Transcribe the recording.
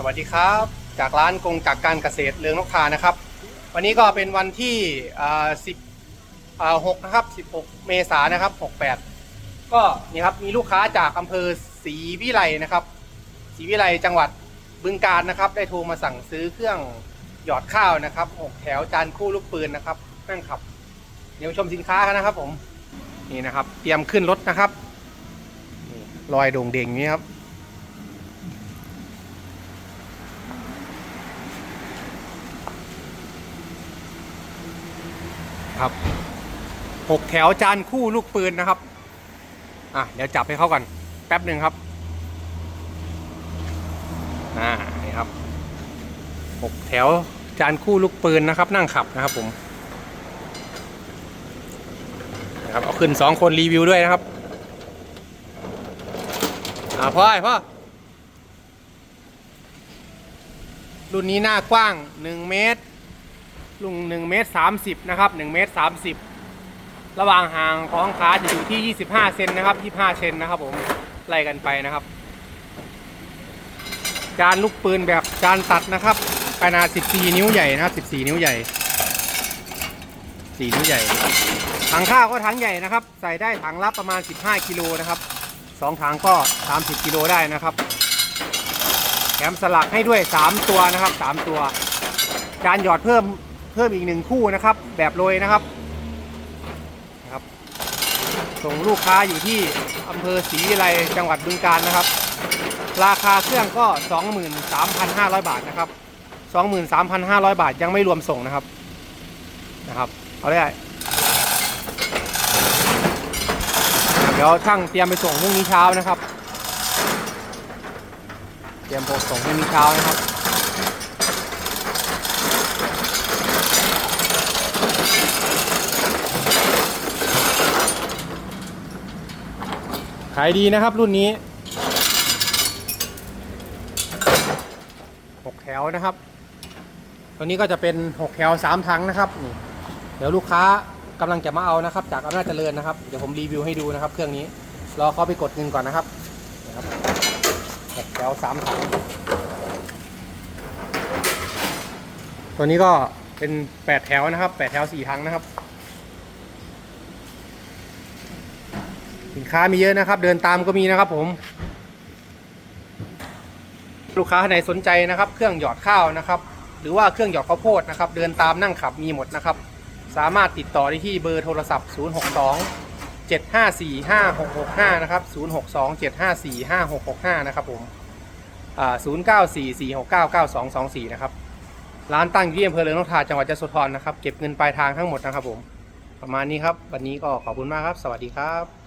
สวัสดีครับ จากร้านกงจักการเกษตรเรืองนกทานะครับ วันนี้ก็เป็นวันที่10 6นะครับ16 เมษายนนะครับ 68 ก็นี่ครับมีลูกค้าจากอำเภอศรีวิไลนะครับศรีวิไลจังหวัดบึงกาฬนะครับ ได้โทรมาสั่งซื้อเครื่องหยอดข้าวนะครับหกแถวจานคู่ลูกปืนนะครับนั่งขับ เดี๋ยวชมสินค้ากันนะครับผมนี่นะครับ เตรียมขึ้นรถนะครับนี่รอยโด่งเด่งอย่างนี้ครับ ครับหกแถวจานคู่ลูกปืนนะครับ อะเดี๋ยวจับให้เขาก่อนแป๊บหนึ่งครับ อ่า นี่ครับหกแถวจานคู่ลูกปืนนะครับ นั่งขับนะครับผม นะครับเอาขึ้นสองคนรีวิวด้วยนะครับ อ่าพ่อพ่อ รุ่นนี้หน้ากว้าง1เมตร ลุง1เมตร30นะครับ1เมตร30 ระหว่างห่างของขาจะอยู่ที่ 25 เซนนะครับ 25 เซนนะครับผมไล่กันไปนะครับ จานลูกปืนแบบจานตัดนะครับขนาด 14 นิ้วใหญ่นะครับ14 นิ้วใหญ่ 4 นิ้วใหญ่ถังข้าวก็ถังใหญ่นะครับ ใส่ได้ถังละประมาณ 15 กิโลนะครับสองถังก็ 30 กิโลได้นะครับแถมสลักให้ด้วย 3 ตัวนะครับ 3 ตัว การหยอดเพิ่ม พิ่มอีกหนึ่งคู่นะครับ แบบโรยนะครับนะครับ ส่งลูกค้าอยู่ที่อำเภอศรีวิไลจังหวัดบึงกาฬนะครับ ราคาเครื่องก็ 23,500 บาทนะครับ 23,500 บาทยังไม่รวมส่งนะครับนะครับเอาได้เดี๋ยวช่างเตรียมไปส่งพรุ่งนี้เช้านะครับ เตรียมส่งพรุ่งนี้เช้านะครับ ขายดีนะครับรุ่นนี้6แถวนะครับ ตัวนี้ก็จะเป็น6แถว3ถังนะครับนี่เดี๋ยวลูกค้ากำลังจะมาเอานะครับ จากอำนาจเจริญนะครับเดี๋ยวผมรีวิวให้ดูนะครับ เครื่องนี้รอเขาไปกดเงินก่อนนะครับนี่ครับ6แถว3ถัง ตัวนี้ก็เป็น8แถวนะครับ8แถว4ถังนะครับ สินค้ามีเยอะนะครับ เดินตามก็มีนะครับผม ลูกค้าไหนสนใจนะครับ เครื่องหยอดข้าวนะครับ หรือว่าเครื่องหยอดข้าวโพดนะครับ เดินตามนั่งขับมีหมดนะครับ สามารถติดต่อได้ที่เบอร์โทรศัพท์ 062 754 5665 นะครับ 062 754 5665 นะครับผมอ่า094 469 9224นะครับ ร้านตั้งอยู่ที่อำเภอเรืองนกทาจังหวัดยะโสธรนะครับ เก็บเงินปลายทางทั้งหมดนะครับผม ประมาณนี้ครับ วันนี้ก็ขอบคุณมากครับ สวัสดีครับ